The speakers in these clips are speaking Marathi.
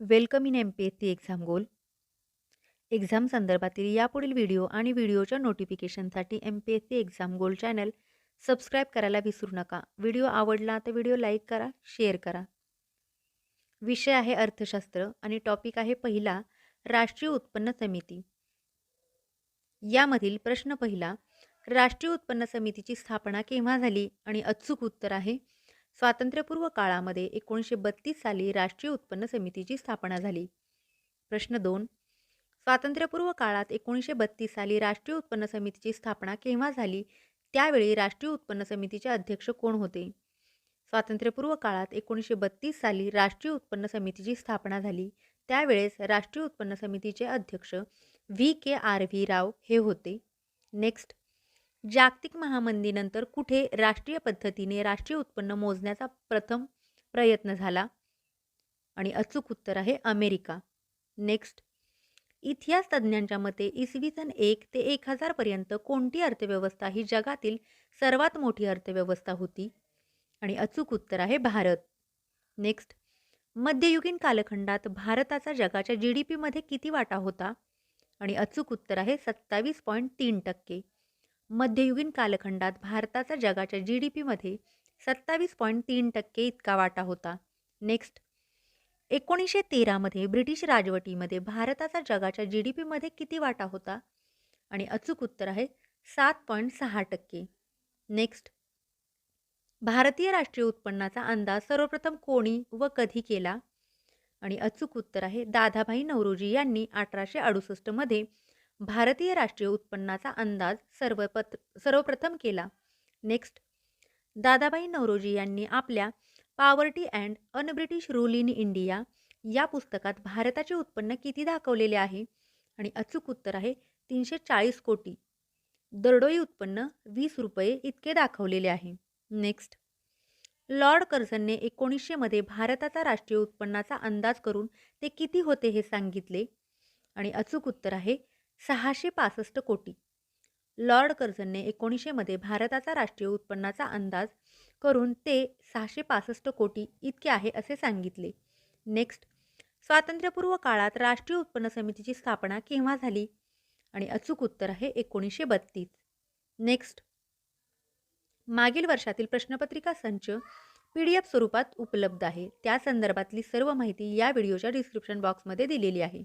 Welcome in M P S C exam goal exam संदर्भातील यापुढील व्हिडिओ आणि व्हिडिओच्या नोटिफिकेशनसाठी M P S C exam goal channel subscribe करायला विसरू नका. व्हिडिओ आवडला तर व्हिडिओ लाईक करा शेअर करा. विषय आहे अर्थशास्त्र आणि टॉपिक आहे पहिला राष्ट्रीय उत्पन्न समिती. यामधील प्रश्न पहिला राष्ट्रीय उत्पन्न समितीची स्थापना केव्हा झाली आणि अचूक उत्तर आहे? स्वातंत्र्यपूर्व काळामध्ये एकोणीसशे बत्तीस साली राष्ट्रीय उत्पन्न समितीची स्थापना झाली. प्रश्न दोन. स्वातंत्र्यपूर्व काळात एकोणीसशे बत्तीस साली राष्ट्रीय उत्पन्न समितीची स्थापना केव्हा झाली? त्यावेळी राष्ट्रीय उत्पन्न समितीचे अध्यक्ष कोण होते? स्वातंत्र्यपूर्व काळात एकोणीसशे बत्तीस साली राष्ट्रीय उत्पन्न समितीची स्थापना झाली. त्यावेळेस राष्ट्रीय उत्पन्न समितीचे अध्यक्ष V K R V Rao हे होते. नेक्स्ट. जागतिक महामंदीनंतर कुठे राष्ट्रीय पद्धतीने राष्ट्रीय उत्पन्न मोजण्याचा प्रथम प्रयत्न झाला? आणि अचूक उत्तर आहे अमेरिका. नेक्स्ट इतिहास तज्ज्ञांच्या मते इसवी सन एक ते एक हजारपर्यंत कोणती अर्थव्यवस्था ही जगातील सर्वात मोठी अर्थव्यवस्था होती? आणि अचूक उत्तर आहे भारत. नेक्स्ट मध्ययुगीन कालखंडात भारताचा जगाच्या जी डी पीमध्ये किती वाटा होता? आणि अचूक उत्तर आहे सत्तावीस पॉईंट तीन टक्के. मध्ययुगीन कालखंडात भारताचा जगाच्या जी डी पीमध्ये सत्तावीस पॉईंट तीन टक्के इतका वाटा होता. नेक्स्ट एकोणीसशे तेरामध्ये ब्रिटिश राजवटीमध्ये भारताचा जगाच्या जी डी पीमध्ये किती वाटा होता? आणि अचूक उत्तर आहे सात पॉईंट सहा टक्के. नेक्स्ट भारतीय राष्ट्रीय उत्पन्नाचा अंदाज सर्वप्रथम कोणी व कधी केला? आणि अचूक उत्तर आहे दादाभाई नवरोजी यांनी अठराशे अडुसष्टमध्ये भारतीय राष्ट्रीय उत्पन्नाचा अंदाज सर्वपत सर्वप्रथम केला. नेक्स्ट दादाबाई नवरोजी यांनी आपल्या poverty and unBritish rule in India या पुस्तकात भारताचे उत्पन्न किती दाखवलेले आहे? आणि अचूक उत्तर आहे तीनशे चाळीस कोटी. दरडोई उत्पन्न वीस रुपये इतके दाखवलेले आहे. नेक्स्ट लॉर्ड कर्झनने एकोणीसशेमध्ये भारताचा राष्ट्रीय उत्पन्नाचा अंदाज करून ते किती होते हे सांगितले? आणि अचूक उत्तर आहे सहाशे पासष्ट कोटी. लॉर्ड कर्झनने एकोणीसशेमध्ये भारताचा राष्ट्रीय उत्पन्नाचा अंदाज करून ते सहाशे पासष्ट कोटी इतके आहे असे सांगितले. नेक्स्ट स्वातंत्र्यपूर्व काळात राष्ट्रीय उत्पन्न समितीची स्थापना केव्हा झाली? आणि अचूक उत्तर आहे एकोणीसशे बत्तीस. नेक्स्ट मागील वर्षातील प्रश्नपत्रिका संच पी डी एफ स्वरूपात उपलब्ध आहे. त्या संदर्भातली सर्व माहिती या व्हिडिओच्या डिस्क्रिप्शन बॉक्समध्ये दिलेली आहे.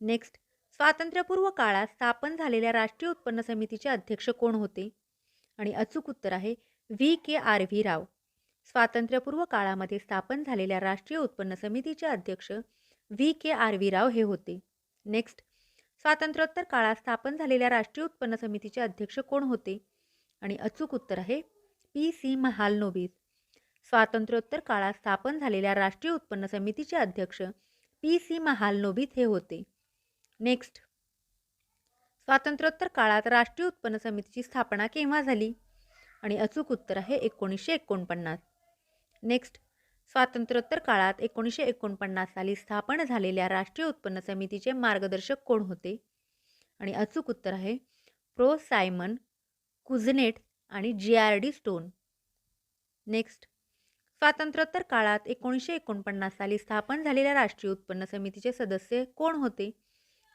नेक्स्ट स्वातंत्र्यपूर्व काळात स्थापन झालेल्या राष्ट्रीय उत्पन्न समितीचे अध्यक्ष कोण होते? आणि अचूक उत्तर आहे V. K. R. V. Rao. स्वातंत्र्यपूर्व काळामध्ये स्थापन झालेल्या राष्ट्रीय उत्पन्न समितीचे अध्यक्ष V. K. R. V. Rao हे होते. नेक्स्ट स्वातंत्र्योत्तर काळात स्थापन झालेल्या राष्ट्रीय उत्पन्न समितीचे अध्यक्ष कोण होते? आणि अचूक उत्तर आहे पी. सी. महालनोबिस. स्वातंत्र्योत्तर काळात स्थापन झालेल्या राष्ट्रीय उत्पन्न समितीचे अध्यक्ष पी. सी. महालनोबिस हे होते. नेक्स्ट स्वातंत्र्योत्तर काळात राष्ट्रीय उत्पन्न समितीची स्थापना केव्हा झाली? आणि अचूक उत्तर आहे एकोणीसशे एकोणपन्नास. नेक्स्ट स्वातंत्र्योत्तर काळात एकोणीसशे एकोणपन्नास साली स्थापन झालेल्या राष्ट्रीय उत्पन्न समितीचे मार्गदर्शक कोण होते? आणि अचूक उत्तर आहे प्रो. सायमन कुझनेट आणि G R D Stone. Next स्वातंत्र्योत्तर काळात एकोणीसशे एकोणपन्नास साली स्थापन झालेल्या राष्ट्रीय उत्पन्न समितीचे सदस्य कोण होते?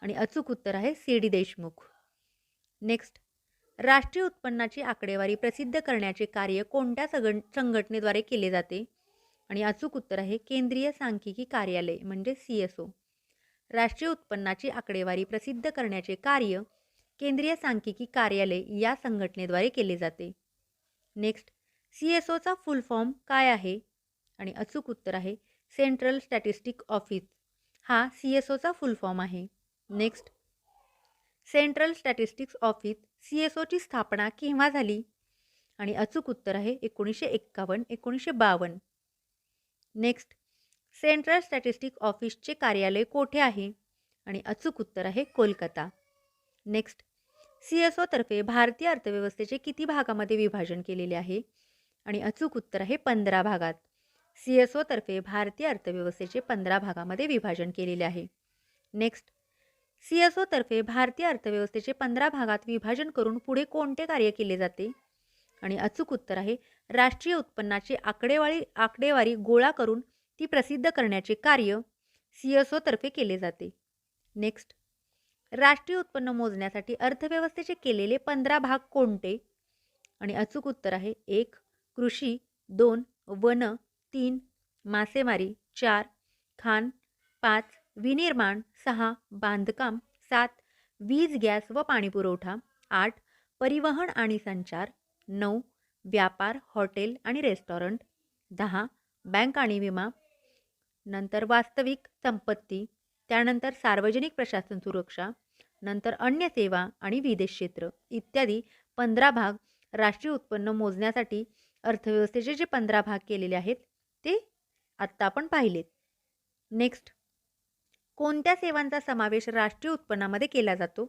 आणि अचूक उत्तर आहे सी डी देशमुख. नेक्स्ट राष्ट्रीय उत्पन्नाची आकडेवारी प्रसिद्ध करण्याचे कार्य कोणत्या सगण संघटनेद्वारे केले जाते? आणि अचूक उत्तर आहे केंद्रीय सांख्यिकी कार्यालय म्हणजे सी एस ओ. राष्ट्रीय उत्पन्नाची आकडेवारी प्रसिद्ध करण्याचे कार्य केंद्रीय सांख्यिकी कार्यालय या संघटनेद्वारे केले जाते. नेक्स्ट सी एस ओचा फुल फॉर्म काय आहे? आणि अचूक उत्तर आहे सेंट्रल स्टॅटिस्टिक ऑफिस. हा सी एस ओचा फुल फॉर्म आहे. Next central statistics office C S ओची स्थापना केव्हा झाली? आणि अचूक उत्तर आहे एकोणीसशे एक्कावन्न एकोणीसशे बावन्न. नेक्स्ट सेंट्रल स्टॅटिस्टिक ऑफिसचे कार्यालय कोठे आहे? आणि अचूक उत्तर आहे कोलकाता. नेक्स्ट सी एस ओतर्फे भारतीय अर्थव्यवस्थेचे किती भागामध्ये विभाजन केलेले आहे? आणि अचूक उत्तर आहे पंधरा भागात. सी एस ओतर्फे भारतीय अर्थव्यवस्थेचे पंधरा भागामध्ये विभाजन केलेले आहे. नेक्स्ट सी एस ओतर्फे भारतीय अर्थव्यवस्थेचे पंधरा भागात विभाजन करून पुढे कोणते कार्य केले जाते? आणि अचूक उत्तर आहे राष्ट्रीय उत्पन्नाची आकडेवारी आकडेवारी गोळा करून ती प्रसिद्ध करण्याचे कार्य सी एस ओतर्फे केले जाते. नेक्स्ट राष्ट्रीय उत्पन्न मोजण्यासाठी अर्थव्यवस्थेचे केलेले पंधरा भाग कोणते? आणि अचूक उत्तर आहे एक कृषी दोन वन तीन मासेमारी चार खाण पाच विनिर्माण सहा बांधकाम सात वीज गॅस व पाणीपुरवठा आठ परिवहन आणि संचार नऊ व्यापार हॉटेल आणि रेस्टॉरंट दहा बँक आणि विमा नंतर वास्तविक संपत्ती त्यानंतर सार्वजनिक प्रशासन सुरक्षा नंतर अन्य सेवा आणि विदेश क्षेत्र इत्यादी पंधरा भाग राष्ट्रीय उत्पन्न मोजण्यासाठी अर्थव्यवस्थेचे जे पंधरा भाग केलेले आहेत ते आत्ता आपण पाहिलेत. नेक्स्ट कोणत्या सेवांचा समावेश राष्ट्रीय उत्पन्नामध्ये केला जातो?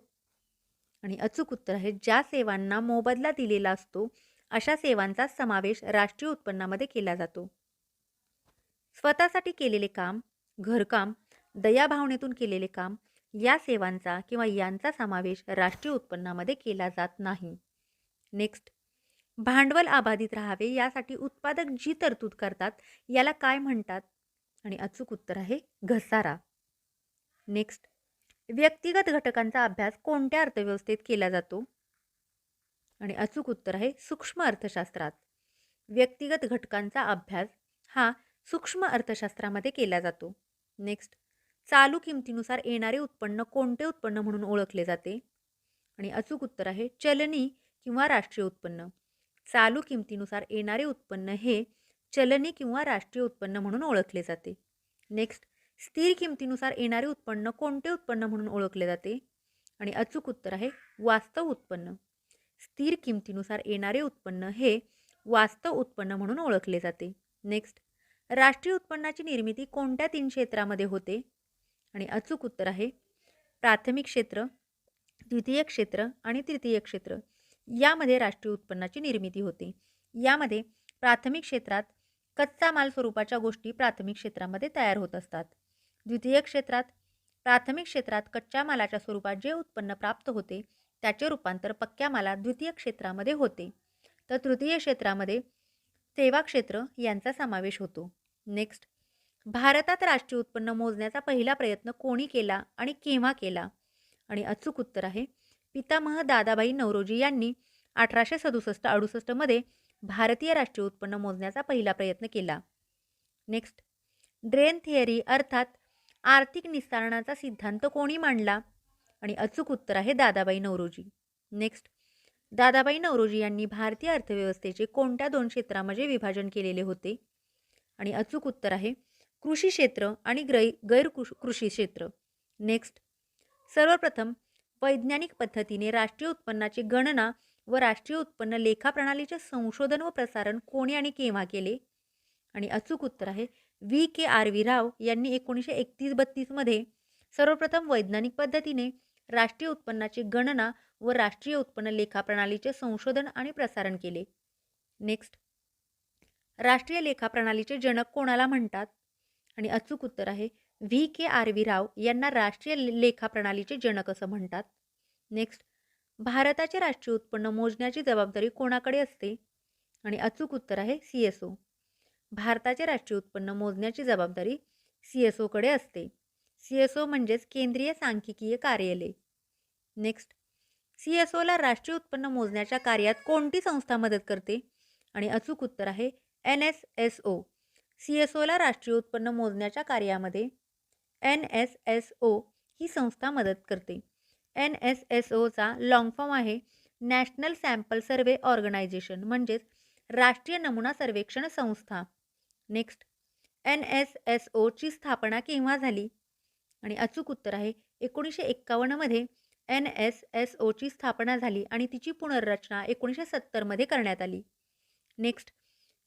आणि अचूक उत्तर आहे ज्या सेवांना मोबदला दिलेला असतो अशा सेवांचा समावेश राष्ट्रीय उत्पन्नामध्ये केला जातो. स्वतःसाठी केलेले काम घरकाम दयाभावनेतून केलेले काम या सेवांचा किंवा यांचा समावेश राष्ट्रीय उत्पन्नामध्ये केला जात नाही. नेक्स्ट भांडवल अबाधित राहावे यासाठी उत्पादक जी तरतूद करतात याला काय म्हणतात? आणि अचूक उत्तर आहे घसारा. नेक्स्ट व्यक्तिगत घटकांचा अभ्यास कोणत्या अर्थव्यवस्थेत केला जातो? आणि अचूक उत्तर आहे सूक्ष्म अर्थशास्त्रात. व्यक्तिगत घटकांचा अभ्यास हा सूक्ष्म अर्थशास्त्रामध्ये केला जातो. नेक्स्ट चालू किमतीनुसार येणारे उत्पन्न कोणते उत्पन्न म्हणून ओळखले जाते? आणि अचूक उत्तर आहे चलनी किंवा राष्ट्रीय उत्पन्न. चालू किमतीनुसार येणारे उत्पन्न हे चलनी किंवा राष्ट्रीय उत्पन्न म्हणून ओळखले जाते. नेक्स्ट स्थिर किमतीनुसार येणारे उत्पन्न कोणते उत्पन्न म्हणून ओळखले जाते? आणि अचूक उत्तर आहे वास्तव उत्पन्न. स्थिर किमतीनुसार येणारे उत्पन्न हे वास्तव उत्पन्न म्हणून ओळखले जाते. नेक्स्ट राष्ट्रीय उत्पन्नाची निर्मिती कोणत्या तीन क्षेत्रामध्ये होते? आणि अचूक उत्तर आहे प्राथमिक क्षेत्र द्वितीय क्षेत्र आणि तृतीय क्षेत्र. यामध्ये राष्ट्रीय उत्पन्नाची निर्मिती होते. यामध्ये प्राथमिक क्षेत्रात कच्चा माल स्वरूपाच्या गोष्टी प्राथमिक क्षेत्रामध्ये तयार होत असतात. द्वितीय क्षेत्रात प्राथमिक क्षेत्रात कच्च्या मालाच्या स्वरूपात जे उत्पन्न प्राप्त होते त्याचे रूपांतर पक्क्या मालात द्वितीय क्षेत्रामध्ये होते. तर तृतीय क्षेत्रामध्ये सेवा क्षेत्र यांचा समावेश होतो. नेक्स्ट भारतात राष्ट्रीय उत्पन्न मोजण्याचा पहिला प्रयत्न कोणी केला आणि केव्हा केला? आणि अचूक उत्तर आहे पितामह दादाबाई नवरोजी यांनी अठराशे सदुसष्ट अडुसष्टमध्ये भारतीय राष्ट्रीय उत्पन्न मोजण्याचा पहिला प्रयत्न केला. नेक्स्ट ड्रेन थिअरी अर्थात आर्थिक निस्तारणाचा सिद्धांत कोणी मांडला? आणि अचूक उत्तर आहे दादाबाई नवरोजी. नेक्स्ट दादाबाई नवरोजी यांनी भारतीय अर्थव्यवस्थेचे कोणत्या दोन क्षेत्रामध्ये विभाजन केलेले होते? आणि अचूक उत्तर आहे कृषी क्षेत्र आणि ग्रै गैर कृषी क्षेत्र. नेक्स्ट सर्वप्रथम वैज्ञानिक पद्धतीने राष्ट्रीय उत्पन्नाची गणना व राष्ट्रीय उत्पन्न लेखा प्रणालीचे संशोधन व प्रसारण कोणी आणि केव्हा केले? आणि अचूक उत्तर आहे V. K. R. V. Rao यांनी एकोणीसशे एकतीस बत्तीसमध्ये सर्वप्रथम वैज्ञानिक पद्धतीने राष्ट्रीय उत्पन्नाची गणना व राष्ट्रीय उत्पन्न लेखा प्रणालीचे संशोधन आणि प्रसारण केले. नेक्स्ट राष्ट्रीय लेखा प्रणालीचे जनक कोणाला म्हणतात? आणि अचूक उत्तर आहे V. K. R. V. Rao यांना राष्ट्रीय लेखा प्रणालीचे जनक असं म्हणतात. नेक्स्ट भारताचे राष्ट्रीय उत्पन्न मोजण्याची जबाबदारी कोणाकडे असते? आणि अचूक उत्तर आहे सी. एस. ओ. भारताचे राष्ट्रीय उत्पन्न मोजण्याची जबाबदारी सी एस ओकडे असते. सी एस ओ म्हणजेच केंद्रीय सांख्यिकीय कार्यालय. नेक्स्ट सी एस ओला राष्ट्रीय उत्पन्न मोजण्याच्या कार्यात कोणती संस्था मदत करते? आणि अचूक उत्तर आहे N S S O C S ओला राष्ट्रीय उत्पन्न मोजण्याच्या कार्यामध्ये एन एस एस ओ ही संस्था मदत करते. एन एस एस ओचा लाँग फॉर्म आहे नॅशनल सॅम्पल सर्वे ऑर्गनायझेशन म्हणजेच राष्ट्रीय नमुना सर्वेक्षण संस्था. नेक्स्ट एन एस एस ओची स्थापना केव्हा झाली? आणि अचूक उत्तर आहे एकोणीसशे एक्कावन्नमध्ये एन एस एस ओची स्थापना झाली आणि तिची पुनर्रचना एकोणीसशे सत्तरमध्ये करण्यात आली. नेक्स्ट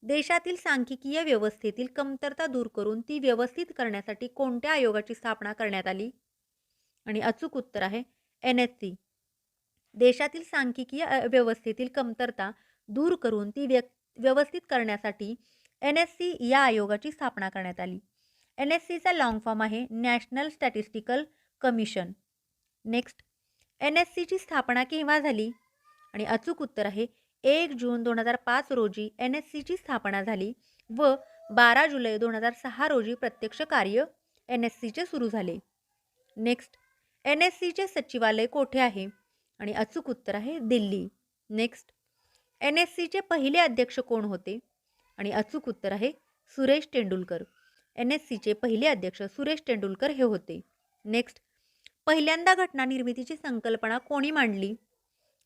देशातील सांख्यिकीय व्यवस्थेतील कमतरता दूर करून ती व्यवस्थित करण्यासाठी कोणत्या आयोगाची स्थापना करण्यात आली? आणि अचूक उत्तर आहे एन एस सी देशातील सांख्यिकीय व्यवस्थेतील कमतरता दूर करून ती व्य व्यवस्थित करण्यासाठी एन एस सी या आयोगाची स्थापना करण्यात आली. एन एस सीचा लॉंग फॉर्म आहे national statistical commission next N S सीची स्थापना केव्हा झाली? आणि अचूक उत्तर आहे एक जून दोन हजार पाच रोजी एन एस सीची स्थापना झाली व बारा जुलै दोन हजार सहा रोजी प्रत्यक्ष कार्य एन एस सीचे सुरू झाले. नेक्स्ट एन एस सीचे सचिवालय कोठे आहे? आणि अचूक उत्तर आहे दिल्ली. नेक्स्ट एन एस सीचे पहिले अध्यक्ष कोण होते? आणि अचूक उत्तर आहे सुरेश तेंडुलकर. एन एस सीचे पहिले अध्यक्ष सुरेश तेंडुलकर हे होते. नेक्स्ट पहिल्यांदा घटना निर्मितीची संकल्पना कोणी मांडली?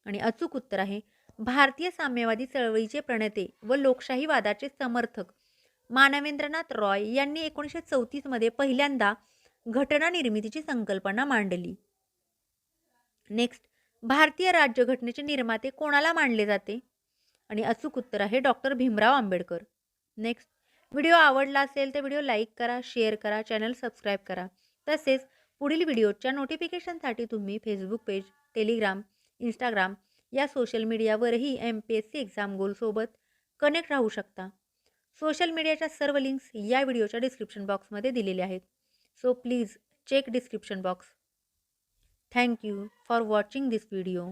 आणि अचूक उत्तर आहे भारतीय साम्यवादी चळवळीचे प्रणेते व लोकशाहीवादाचे समर्थक मानवेंद्रनाथ रॉय यांनी एकोणीसशे चौतीसमध्ये पहिल्यांदा घटना निर्मितीची संकल्पना मांडली. नेक्स्ट भारतीय राज्यघटनेचे निर्माते कोणाला मानले जाते? आणि अचूक उत्तर आहे doctor Bhimrao Ambedkar. Next video आवडला असेल तर व्हिडिओ लाईक करा शेअर करा चॅनल सबस्क्राईब करा. तसेच पुढील व्हिडिओच्या नोटिफिकेशनसाठी तुम्ही फेसबुक पेज टेलिग्राम इंस्टाग्राम या social मीडियावरही M P S C exam गोलसोबत connect राहू शकता. सोशल मीडियाच्या सर्व लिंक्स या व्हिडिओच्या डिस्क्रिप्शन बॉक्समध्ये दिलेले आहेत. So please check description box thank you for watching this video